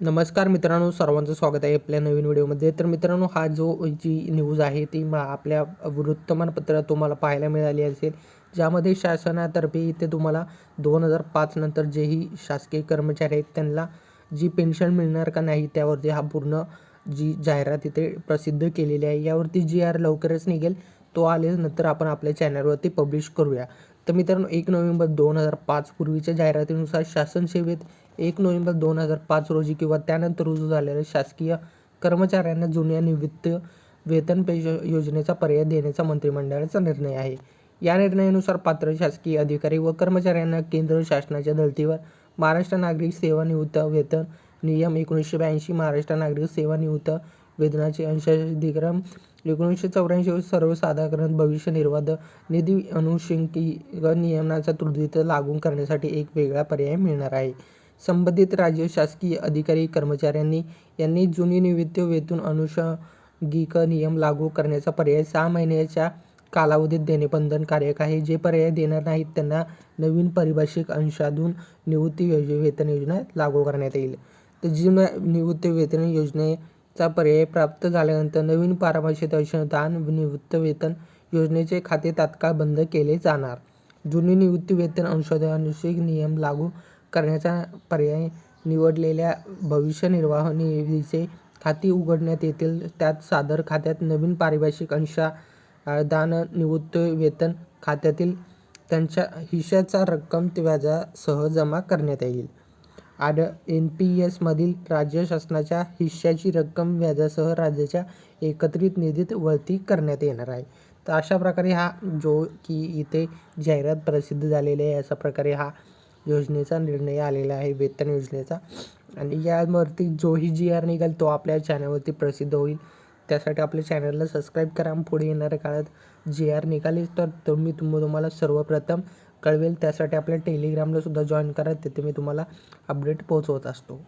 नमस्कार मित्रांनो सर्वांचं स्वागत आहे आपल्या नवीन व्हिडिओमध्ये. तर मित्रांनो हा जो जी न्यूज आहे ती मा आपल्या वृत्तमानपत्रात तुम्हाला पाहायला मिळाली असेल ज्यामध्ये शासनातर्फे इथे तुम्हाला दोन हजार पाच नंतर जेही शासकीय कर्मचारी आहेत त्यांना जी पेन्शन मिळणार का नाही त्यावरती हा पूर्ण जी जाहिरात इथे प्रसिद्ध केलेली आहे. यावरती जी आर लवकरच निघेल तो आल्यानंतर आपण आपल्या चॅनलवरती पब्लिश करूया. तर मित्रांनो एक नोव्हेंबर दोन हजार पाच पूर्वीच्या जाहिरातीनुसार शासन सेवेत एक नोव्हेंबर दोन हजार पाच रोजी किंवा त्यानंतर रुजू झालेल्या शासकीय कर्मचाऱ्यांना जुन्या निवृत्त वेतन पेश योजनेचा पर्याय देण्याचा मंत्रिमंडळाचा निर्णय आहे. या निर्णयानुसार पात्र शासकीय अधिकारी व कर्मचाऱ्यांना केंद्र शासनाच्या धर्तीवर महाराष्ट्र नागरिक सेवानिवृत्त वेतन नियम एकोणीसशे ब्याऐंशी महाराष्ट्र नागरिक सेवानिवृत्त वेतनाचे अंशाधिक्रम एकोणीसशे चौऱ्याऐंशी सर्वसाधारण भविष्य निर्वाह निधी अनुषंगिक नियमनाचा त्रुटीत लागू करण्यासाठी एक वेगळा पर्याय मिळणार आहे. संबंधित राज्य शासकीय अधिकारी कर्मचाऱ्यांनी यांनी जुनी निवृत्ती वेतन अनुषंगिक नियम लागू करण्याचा पर्याय सहा महिन्याच्या कालावधीत देणे बंधनकारक आहे. जे पर्याय देणार नाहीत त्यांना नवीन पारिभाषिक अंशातून निवृत्ती योज वेतन योजना लागू करण्यात येईल. तर जुन्या निवृत्ती वेतन योजनेचा पर्याय प्राप्त झाल्यानंतर नवीन पारिभाषिक अंशदान निवृत्त वेतन योजनेचे खाते तात्काळ बंद केले जाणार. जुनी निवृत्ती वेतन अंशदानुषिक नियम लागू करण्याचा पर्याय निवडलेल्या भविष्य निर्वाह निधीचे खाती उघडण्यात येतील. त्यात सादर खात्यात नवीन पारिभाषिक अंशदान निवृत्ती वेतन खात्यातील त्यांच्या हिश्श्याचा रक्कम व्याजासह जमा करण्यात येईल. आड एन पी एसमधील राज्य शासनाच्या हिश्श्याची रक्कम व्याजासह राज्याच्या एकत्रित निधीत वळती करण्यात येणार आहे. तर अशा प्रकारे हा जो की इथे जाहिरात प्रसिद्ध झालेली आहे अशा प्रकारे हा योजनेचा निर्णय आलेला आहे वेतन योजनेचा. आणि यावरती जोही जी आर निघाल तो आपल्या चॅनलवरती प्रसिद्ध होईल. त्यासाठी आपल्या चॅनलला सबस्क्राईब करा. पुढे येणाऱ्या काळात जी आर निघाली तर तुम्ही तुम तुम्हाला सर्वप्रथम कळवेल. त्यासाठी आपल्या टेलिग्रामला सुद्धा जॉईन करा. तिथे मी तुम्हाला अपडेट पोहोचवत असतो.